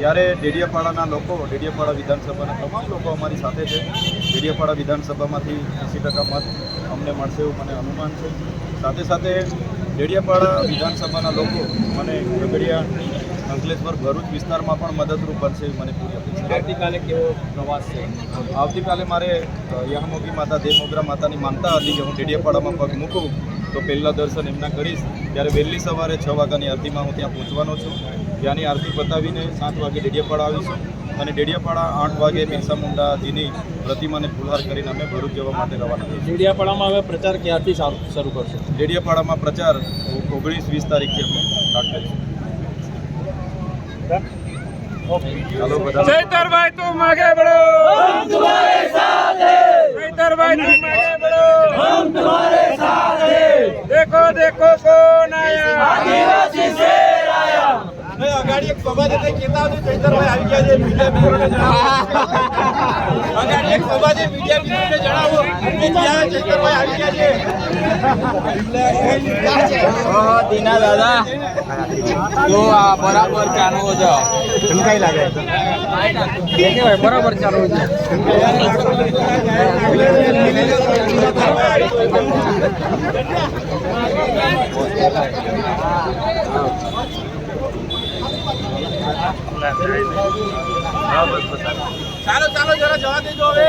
ત્યારે ડેડિયાપાડાના લોકો ડેડિયાપાડા વિધાનસભાના તમામ લોકો અમારી સાથે છે. ડેડિયાપાડા વિધાનસભામાંથી એંસી ટકા મત અમને મળશે એવું મને અનુમાન છે. સાથે સાથે ડેડિયાપાડા વિધાનસભાના લોકો મને ગગડિયા અંકલેશ્વર ભરૂચ વિસ્તારમાં પણ મદદરૂપ બનશે એવી મને પૂરી અપેક્ષા આવતીકાલે કેવો પ્રવાસ છે? આવતીકાલે મારે યહામોગી માતા દેવમોગરા માતાની માનતા હતી કે હું ડેડિયાપાડામાં પગ મૂકું તો પહેલાં દર્શન એમના કરીશ. ત્યારે વહેલી સવારે છ વાગ્યાની અરજીમાં હું ત્યાં પહોંચવાનો છું. ત્યાંની આરતી પતાવીને સાત વાગે ડેડિયાપાડા આવીશું અને ડેડિયાપાડા આઠ વાગે બિરસા મુંડાજીની પ્રતિમાને ફુલહાર કરીને અમે ભરૂચ જવા માટે રવાના થઈશું ડેડિયાપાડામાં હવે પ્રચાર ક્યારથી શરૂ શરૂ કરશે ડેડિયાપાડામાં પ્રચાર ઓગણીસ વીસ તારીખથી અમે સ્ટાર્ટ કરીશું ચાલો બધા चैतरभाई तुम आगे बढ़ो हम तुम्हारे साथ हैं चैतरभाई तुम आगे बढ़ो हम तुम्हारे साथ हैं देखो देखो कौन અગાડી એટલે હતું ચૈતરભાઈ આવી ગયા છે મીડિયા અગાડી એક સમાજે મીડિયા મિત્રોને જણાવો કે જ્યાં ચૈતરભાઈ આવી ગયા છે. દીના દાદા. જો આ બરાબર ચાલુ છે. ઢંકાઈ લાગે. બરાબર ચાલુ છે ચાલો ચાલો જરા જવા દેજો હવે.